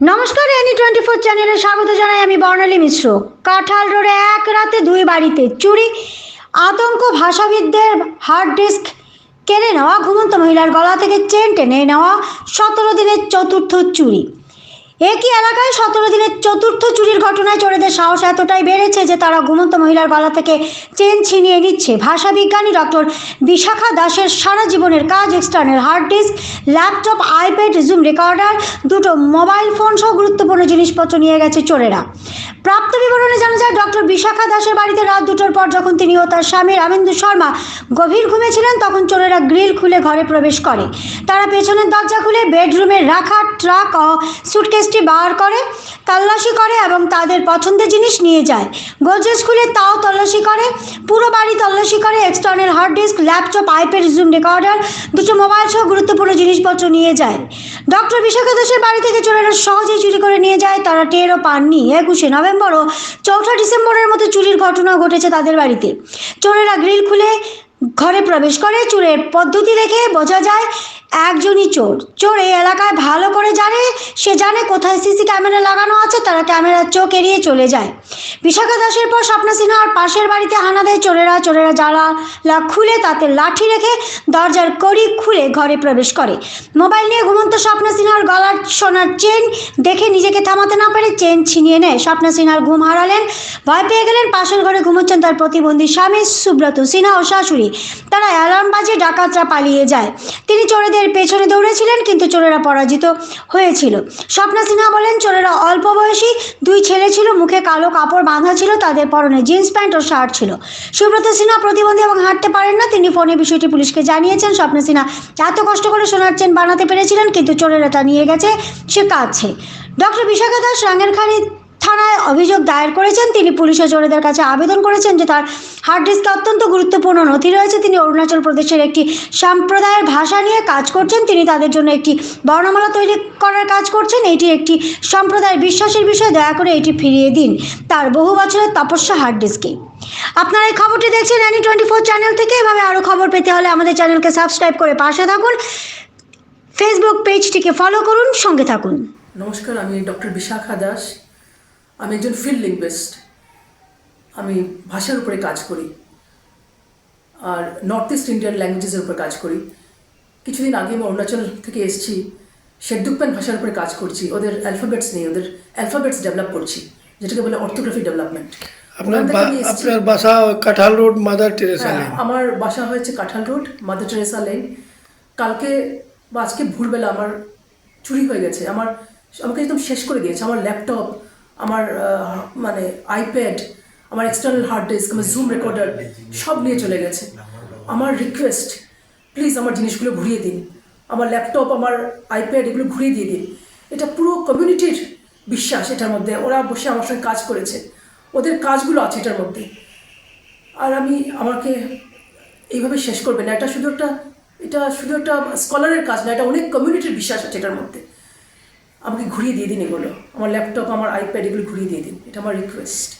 নমস্কার, any twenty four চ্যানেলে স্বাগত জানাই আমি বর্ণালী মিশ্র। কাঁঠাল রোডে এক রাতে দুই বাড়িতে চুরি, আতঙ্ক ভাষাবিদদের হার্ড ডিস্ক কেড়ে নেওয়া, ঘুমন্ত মহিলার গলা থেকে চেন টেনে নেওয়া, সতেরো দিনের চতুর্থ চুরি। একই এলাকায় সতেরো দিনের চতুর্থ চুরির ঘটনায় চোরেদের সাহস এতটাই বেড়েছে যে তারা ঘুমন্ত মহিলার গলা থেকে চেন ছিনিয়ে নিচ্ছে। ভাষাবিজ্ঞানী ডক্টর বিশাখা দাসের সারা জীবনের কাজ external hard disk, laptop, iPad zoom recorder, দুটো মোবাইল ফোন সহ গুরুত্বপূর্ণ জিনিসপত্র নিয়ে গেছে চোরেরা। প্রাপ্ত বিবরণে জানা ডক্টর বিশাখা দাসের বাড়িতে রাত দুটোর পর যখন তিনি ও তার স্বামী রামেন্দু শর্মা গভীর ঘুমেছিলেন, তখন চোরেরা গ্রিল খুলে ঘরে প্রবেশ করে। তারা পেছনের দরজা খুলে বেডরুমে রাখা ট্রাক ও সুটকেসটি বার করে, তল্লাশি করে এবং তাদের পছন্দের জিনিস নিয়ে যায়। গোদরেজ খুলে তাও তল্লাশি করে, পুরো বাড়ি তল্লাশি করে, external hard disk, laptop, iPad zoom recorder, দুটো মোবাইল সহ গুরুত্বপূর্ণ জিনিসপত্র নিয়ে যায়। ডক্টর বিশাখা দাসের বাড়ি থেকে চোরেরা সহজেই চুরি করে নিয়ে যায়। তারা টেরও পাননি। একুশে নভেম্বর ও চৌঠা ডিসেম্বরের মতো চুরির ঘটনা ঘটেছে তাদের বাড়িতে। চোরেরা গ্রিল খুলে ঘরে প্রবেশ করে। চোরের পদ্ধতি দেখে বোঝা যায়, একজনই চোর। চোর এই এলাকায় ভালো সে জানে কোথায় সিসি ক্যামেরা লাগানো আছে, তারা ক্যামেরার চোখ এড়িয়ে চলে যায়। বিশাখা দাসের পর স্বপ্না সিনহার পাশের বাড়িতে হানা দেয় চোরেরা। চোরেরা জ্বালা খুলে তাতে লাঠি রেখে দরজার কড়ি খুলে ঘরে প্রবেশ করে। মোবাইল নিয়ে ঘুমন্ত স্বপ্না সিনহার গলার সোনার চেন দেখে নিজেকে থামাতে না পারে চেন ছিনিয়ে নেয়। স্বপ্না সিনহার ঘুম হারালেন, ভয় পেয়ে গেলেন, পাশের ঘরে ঘুমোচ্ছেন তার প্রতিবন্ধী স্বামী সুব্রত। সিনহা ও শাশুড়ি, তারা অ্যালার্ম বাজে ডাকাতরা পালিয়ে যায়। তিনি চোরেদের পেছনে দৌড়েছিলেন, কিন্তু চোরেরা পরাজিত হয়েছিল। স্বপ্না সিনহা বলেন, চোরেরা অল্প বয়সী, দুই ছেলে ছিল, মুখে কালো কাপড় বাঁধা ছিল, তাদের পরনে জিন্স প্যান্ট ও শার্ট ছিল। সুব্রত সিনহা প্রতিবন্ধী এবং হাঁটতে পারেন না, তিনি ফোনে বিষয়টি পুলিশকে জানিয়েছেন। স্বপ্না সিনহা এত কষ্ট করে সোনার চেন বানাতে পেরেছিলেন, কিন্তু চোরেরা তা নিয়ে গেছে, সে কাছে ডক্টর বিশাখা দাস রাঙ্গেরখানি থানায় অভিযোগ দায়ের করেছেন। তিনি পুলিশ ও চোরেদের কাছে আবেদন করেছেন যে তার হার্ড ডিস্কে অত্যন্ত গুরুত্বপূর্ণ নথি রয়েছে। তিনি অরুণাচল প্রদেশের একটি সম্প্রদায়ের ভাষা নিয়ে কাজ করছেন। তিনি তাদের জন্য একটি বর্ণমালা তৈরি করার কাজ করছেন। এটি একটি সম্প্রদায়ের বিশ্বাসের বিষয়ে। দয়া করে এটি ফিরিয়ে দিন। তার বহু বছরের তপস্যা হার্ড ডিস্কে আপনারা এই খবরটি দেখছেন অ্যানি টোয়েন্টি ফোর চ্যানেল থেকে। এভাবে আরও খবর পেতে হলে আমাদের চ্যানেলকে সাবস্ক্রাইব করে পাশে থাকুন। ফেসবুক পেজটিকে ফলো করুন। সঙ্গে থাকুন। নমস্কার, আমি ডক্টর বিশাখা দাস। আমি একজন ফিল্ড লিঙ্গুইস্ট আমি ভাষার উপরে কাজ করি। আর নর্থ ইস্ট ইন্ডিয়ান ল্যাঙ্গুয়েজেসের উপর কাজ করি। কিছুদিন আগে আমি অরুণাচল থেকে এসেছি। শেদ্দুকপ্যান ভাষার উপরে কাজ করছি। ওদের অ্যালফাবেটস নিয়ে ওদের অ্যালফাবেটস ডেভেলপ করছি যেটাকে বলে অর্থোগ্রাফি ডেভেলপমেন্ট আপনার আপনার বাসা কাঁঠাল রোড মাদার টেরেসা হ্যাঁ, লেন আমার বাসা হয়েছে কাঁঠাল রোড মাদার টেরেসা লেন কালকে বা আজকে ভোরবেলা আমার চুরি হয়ে গেছে। আমার আমাকে একদম শেষ করে দিয়েছে। আমার ল্যাপটপ আমার মানে আইপ্যাড আমার এক্সটার্নাল হার্ড ডিস্ক আমার জুম রেকর্ডার সব নিয়ে চলে গেছে। আমার রিকোয়েস্ট প্লিজ আমার জিনিসগুলো ঘুরিয়ে দিন। আমার ল্যাপটপ আমার আইপ্যাড এগুলো ঘুরিয়ে দিয়ে দিন। এটা পুরো কমিউনিটির বিশ্বাস এটার মধ্যে। ওরা বসে আমার সঙ্গে কাজ করেছে। ওদের কাজগুলো আছে এটার মধ্যে। আর আমি, আমাকে এইভাবে শেষ করবে না। এটা শুধু একটা, এটা শুধু একটা স্কলারের কাজ না, এটা অনেক কমিউনিটির বিশ্বাস আছে এটার মধ্যে। আমাকে ঘুরিয়ে দিয়ে দিন এগুলো। আমার ল্যাপটপ আমার আইপ্যাড এগুলো ঘুরিয়ে দিয়ে দিন। এটা আমার রিকোয়েস্ট